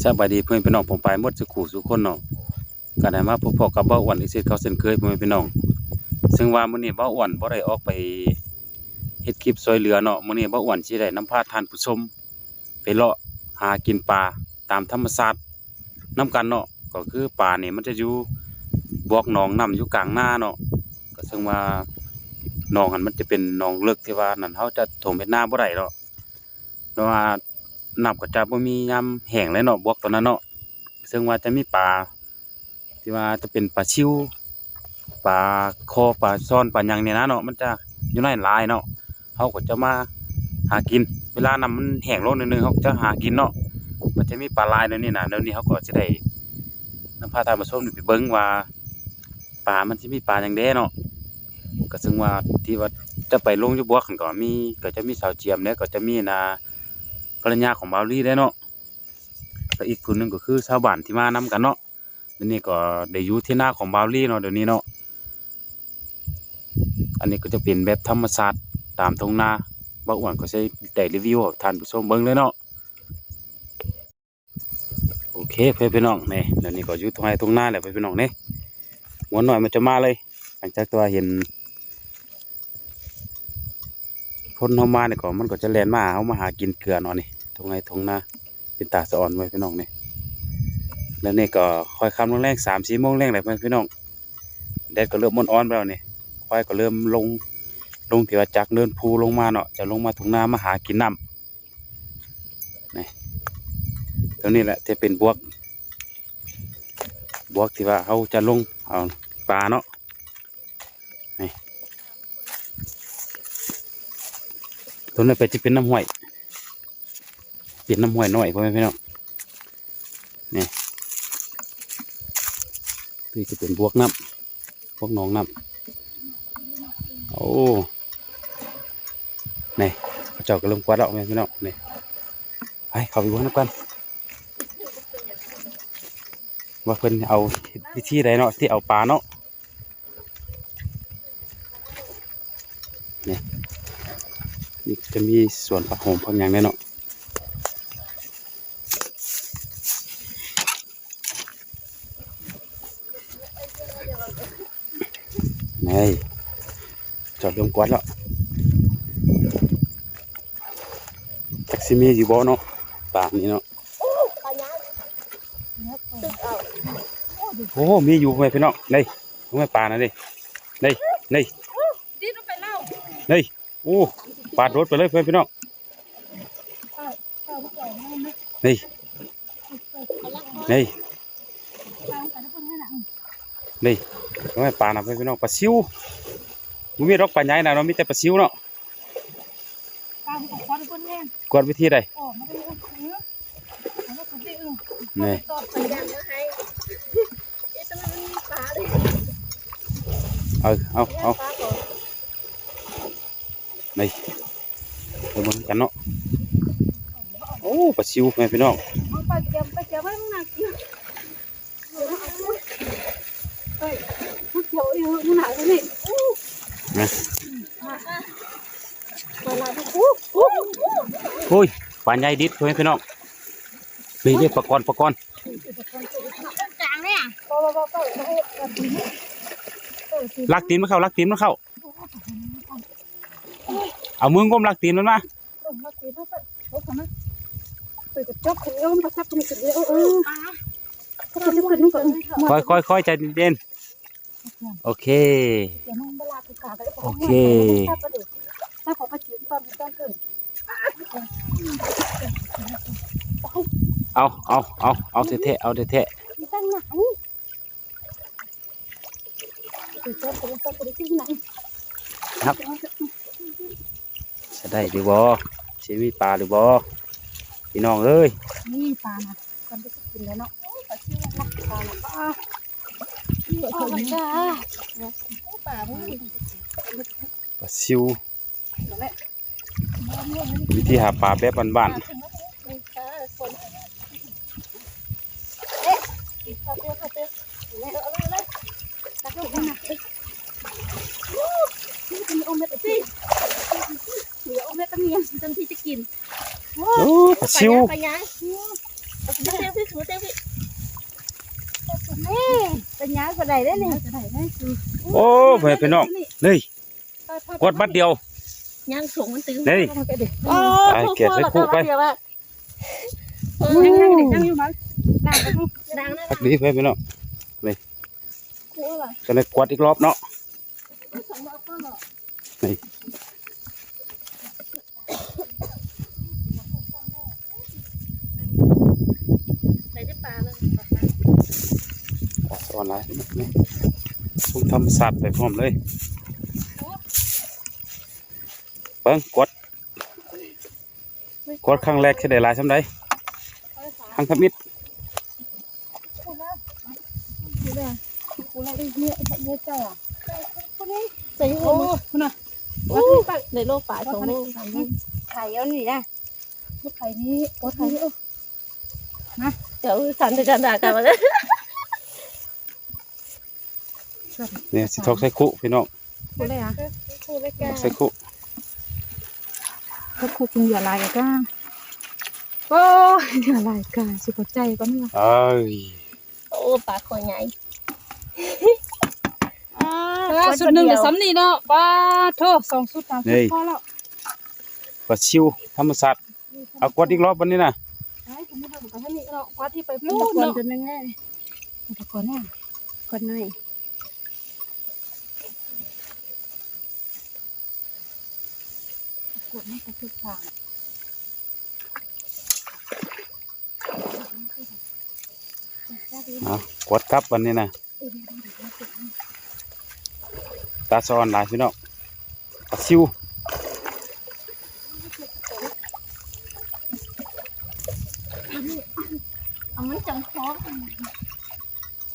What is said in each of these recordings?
สบายดีเพื่อนพี่น้องผมไปมดสุขุสุกคนเนาะก็ได้มาพบๆกับเบ้าอ้วนอีกเช่นเขาเช่นเคยพ่อแม่พี่น้อง ซึ่งว่ามื้อนี้เบ้าอ้วนบ่ได้ออกไปเฮ็ดคลิปช่วยเหลือเนาะมื้อนี้เบ้าอ้วนสิได้น้ำพาทานผู้ชม ไปเลาะหากินปลาตามธรรมชาตินํกันเนาะก็คือปลานี่มันจะอยู่บอกหนองน้ำอยู่กลางหน้าเนาะก็ซึ่งว่าหนองหันมันจะเป็นหนองเลึกที่ว่านั่นเฮาจะถมเฮ็ดนาบ่ได้เนาะเพราะว่า น้ำก็จะบ่มียามแห้งเลยเนาะบวกตัวนั้นเนาะซึ่งว่าจะมีปลาที่ว่าจะเป็นปลาชิวปลาคอปลาซ่อนปลาหยังเนี่ยนะเนาะมันจะอยู่ในหลายเนาะเขาก็จะมาหากิน เวลาน้ำมันแห้งลงนิดนึงเขาก็จะหากินเนาะมันจะมีปลาลายแล้วนี่นะแล้วนี้เขาก็จะได้นำพาทานมาชมไปเบิ่งว่าปลามันสิมีปลาอย่างแด้เนาะก็ซึ่งว่าที่ว่าจะไปลงอยู่บวกกันก็มีก็จะมีสาวเจียมเนี่ยก็จะมีนา ภรรยาของบาวลี่ได้เนาะแล้วอีกคนหนึงก็คือชาวบ้านที่มานํกันเนาะเดี๋ยวนี้ก็ได้อยู่ที่หน้าของบาวลี่เนาะเดี๋ยวนี้เนาะอันนี้ก็จะเป็นแบบธรรมชาติตามท้องนาบ่อ้วนก็ใช้ได้รีวิวท่านผู้ชมเบิ่งเลยเนาะโอเคเพื่อนพี่น้องนี่เดี๋ยวนี้ก็อยู่ตรงไหนตรงหน้าแหละเพื่อนพี่น้องนี่หัวหน่อยมันจะมาเลย หลังจากตัวเห็น พ้นเข้ามาเนี่ยก็มันก็จะแลนมาเขามาหากินเกลือเนาะนี่ตรงไหนตรงหน้าเป็นตาสะอ่อนไว้พี่น้องนี่แล้วนี่ก็คอยคำลงแรงสามสี่โมงแรงเลยพี่น้องแดดก็เริ่มมันอ่อนไปแล้วนี่ควายก็เริ่มลงลงที่ว่าจากเนินภูลงมาเนาะจะลงมาตรงหน้ามาหากินน้ำนี่ตรงนี้แหละจะเป็นบวก บวกที่ว่าเขาจะลงเอาปลาเนาะ ตัวนั้นไปจะเป็นน้ำห้วยเป็นน้ำห้วยหน่อยพ่อแม่พี่น้องนี่ที่จะเป็นบวกน้ำพวกหนองน้ำโอ้นี่เจ้ากริ่มกวาดแล้วแม่พี่น้องนี่ไปเขาไปวน้ำกันว่าเพิ่นเอาวิธีใดเนาะที่เอาปลาเนาะ นี่ จะมีส่วนผักโหมผักหยังแน่เนาะนี่จอดลงกวาดแล้วจักซิมีอยู่บ่เนาะป่านี้เนาะปลาย่างตึกเอาโอ้มีอยู่ไหมพี่น้องนี่รู้ไหมป่านะนี่นี่นี่ดิ้นไปเล่านี่โอ้ ปาดรถไปเลยเพื่อนพี่น้องนี่นี่นี่รู้ไมป่านะเพื่อนพี่น้องปลาซิวมันมีรกปลาใหญ่นะเรามีแต่ปลาซิวเนาะกวดวิธีใดนี่เอาเอาเอานี่ เบิ่งกันเนาะโอ้ปลาซิวแม่พี่น้องปลาเจียมปลาเจียมไว้มึงหนักอยู่เฮ้ยมันเกี่ยวอยู่มึงหนักเลยนี่นะโอ้ยปลาใหญ่ดิดเพื่อนพี่น้องนี่นี่ปลากรปลากรกลางเนี่ยลักตีนมันเข้าลักตีนมันเข้า เอามืองมลักตีนมันมาเออมาตีนมาปลาโอ้ทำไมเปิดกระจกขึ้นเออมาจับมันขึ้นเออเออถ้าเกิดขึ้นนู่นก็เออค่อยค่อยค่อยใจเย็นๆโอเคเดี๋ยวมันเวลาคือกาก็ได้โอเคถ้าขอประจิตตอนตอนเกิดเอาเอาเอาเอาเทะๆเอาเทะมีตั้งไหนเดี๋ยวจะไปจะไปที่ไหนๆครับจะ ได้หรือบ่สิมีปลาหรือบ่พี่น้องเอ้ยนี่ปลานะกันไปกินแล้วเนาะปลาชื่อว่าปลาละปลาปลาจ้าปลาบุ้งปลาซิววิธีหาปลาแบบบ้านเที่จะกินโอ้ปลางไวปลายังเต้พี่ถือเต้พี่นี่เป็นยางก็ได้ได้นี่โอ้เพื่อนน้องเลยกดบัดเดียวย่างสูงมันตื้อนี่โอ้เก็บไปคู่ไปนั่งนั่งอยู่มั้งนั่งนั่งนั่งดีไปพี่น้องนี่ก็เลยกดอีกรอบเนาะ ออกออนไลน์นี่ซุ่มทำสัตว์ไปพร้อมเลยเบิ้งกดกดครั้งแรกแค่ได้หลายสำได้ครั้งทำมิดกูเราได้เยอะเยอะจ้าใส่โอ้คุณน่ะโอ้ในโลกปลาสองโลกสามโลกไข่เอานี่นะลูกไข่นี้โอ้ไข่นี้เออเดี๋ยวสันจะกันด่ากันมาเลย เนี่ยสิทอกใส่คุพี่น้องกูเลยอะคู่เลยกันใส่คุก็คู่กินเหยื่อลายกันโอ้เหยื่อลายกันสุขใจก็นี่เอ้ยโอ้ปลาคอยใหญ่สุดหนึ่งกับซ้ำนี่เนาะป้าโทษสองสุดสามสุดพอแล้วปลาชิวธรรมศาสตร์เอากดอีกรอบวันนี้นะไอ้คนนี้เราบอกว่านี่เนาะกว่าที่ไปพูดเนาะจะนั่งไงตะกอนน่ะคนหน่อย กดให้กระตุกทางเอากดครับวันนี้นะตาซ้อนหลายพี่น้องปลาชิวเอามันจังท้อง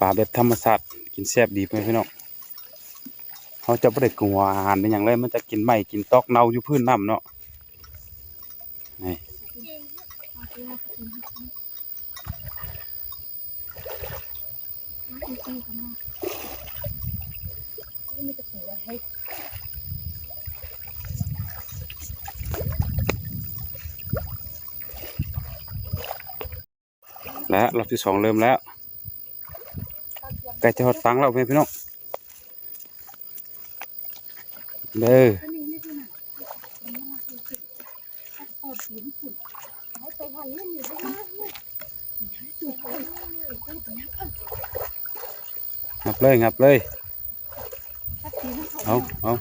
ปลาแบบธรรมศาสตร์กินแซ่บดีไหมพี่น้อง เขาจะไม่ได้กลัวอาหารเป็นอย่างไรมันจะกินไหมกินตอกเน่าอยู่พื้นน้ำเนาะนี่และรอบที่สองเริ่มแล้วใกล้จะหดฟังแล้วพี่น้อง เด้องับเลยงับเลย เอาเอา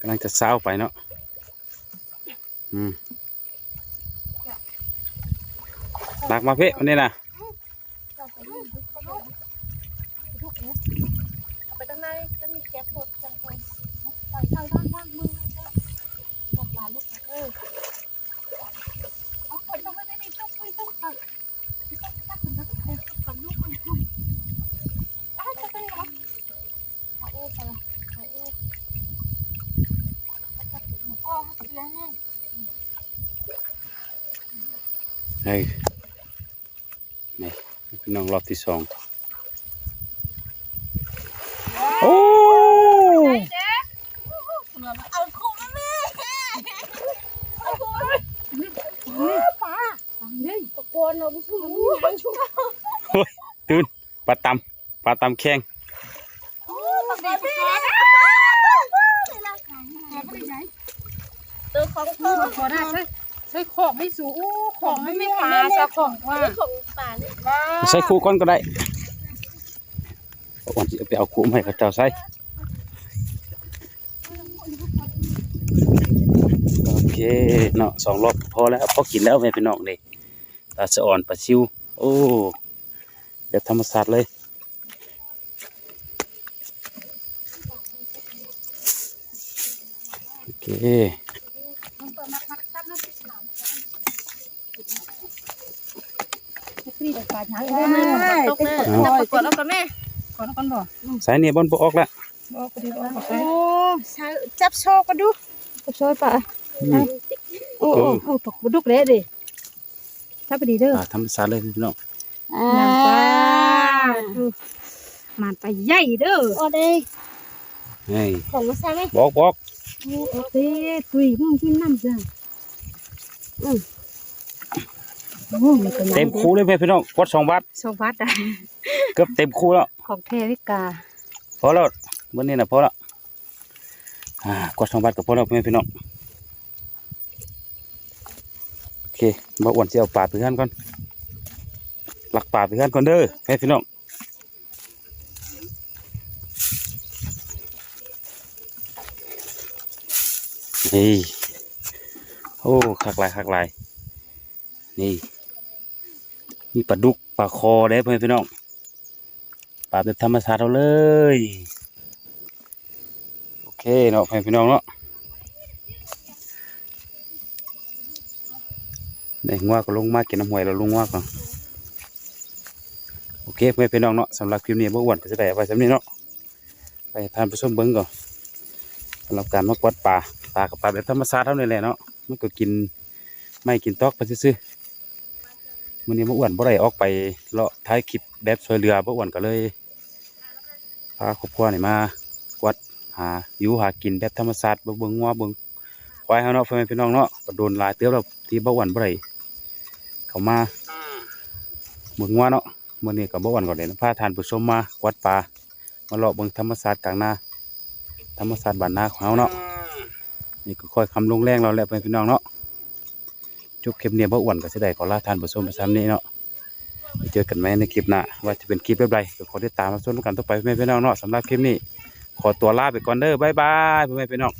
กำลังจะเศร้าไปเนาะ อืมลากมาเพ่วันนี้นะไปด้านในจะมีแก๊สหมดจังเลย นี่นี่พี่น้องรอบที่สองโอ้ เอาคู่มาแม่ ปลาเฮ้ย ตะโกนเราไม่ช่วยมันช่วย ตื่นปลาตำปลาตำแข้งตัวของพ่อขอได้ใช่ใช่ของไม่สูงของไม่ไม่ปลาซะของว่าของป่าเนี่ยใส่คู่ก้อนก็ได้วันที่ไปเอาคู่ให้เขาเจ้าใส่โอเคเนาะสองรอบพอแล้วพอกินแล้วแม่พี่น้องนี่ปลาสะอ่อนปลาชิวโอ้ แบบธรรมศาสตร์เลยโอเคพี่เด็กปลาช้างตกเลยจะประกวดแล้วกับแม่ก่อนก่อนบ่สายเนี่ยบนปออกแล้วบอกไปดิบอกไปโอ้จับโชว์กันดูจับโชว์ปะอืมโอ้โอ้โอ้ตกบุดุกเลยดิจับไปดีเด้ออ่าธรรมศาสตร์เลยพี่น้อง งามปลามันไปใหญ่เด้อโอ้เด้เฮ้ยของมาสร้างไหมบอกบอกโอ้เต้ตุยมึงที่น้ำจ้ะอืมโอ้มันเป็นเต็มคูเลยแม่พี่น้องกดสองบาทสองบาทอะเกือบเต็มคูแล้วโของเทวิกาพอแล้ววันนี้นะพอแล้วอ่ากดสองบาทกับพอแล้วพ่อแม่พี่น้องโอเคบ่อ้วนสิเอาปลาไปเฮือนก่อน ลักปลาไปเฮือนก่อนเด้อแม่พี่น้องนี่โอ้คักลายคักลายนี่มีปลาดุกปลาคอเด้เพื่อแม่พี่น้องปลาแบบธรรมชาติเราเลย โอเคเนาะเพื่อนพี่น้องเนาะได้งัวก็ลงมากินน้ำหวยเราลงงัวก่อน เคเพื่อนพี่น้องเนาะสำหรับคลิปนี้บ่อ้วนก็จะได้ไว้สำนี้เนาะไปทานผู้ชมเบิ้งก่อนสำหรับการมากวดปลาปลากับปลาแบบธรรมชาติเท่านี้แหละเนาะมันก็กินไม่กินตอกไปซื่อมื้อนี้บ่อ้วนบ่ได้ออกไปเลาะท้ายคลิปแบบช่วยเรือบ่อ้วนก็เลยพาครอบครัวนี่มากวัดหาอยู่หากินแบบธรรมชาติเบิ่งเบิ่งงัวเบิ่งควายเฮาเนาะเพื่อแม่พี่น้องเนาะก็โดนหลายเตี้ยวแล้วที่บ่หวันบ่ได้เข้ามาเบิ่งงัวเนาะ มื้อนี้ก็บ่หวันก็ได้พาทานผู้ชมมากวัดป่ามาเลาะเบิ่งธรรมชาสติกลางนาธรรมชาสติบ้านนาของเฮาเนาะนี่ก็ค่อยคำลงแรงเราแล้วพ่อแม่พี่น้องเนาะจบคลิปนี้บ่อ้วนก็สิได้ขอลาทานผู้ชมไปซ้ำนี้เนาะเจอกันไหมในคลิปหน้าว่าจะเป็นคลิปแบบไรก็ขอติดตามมาชมกันต่อไปแม่พี่น้องเนาะสำหรับคลิปนี้ ขอตัวลาไปก่อนเด้อบ๊ายบายพ่อแม่พี่น้อง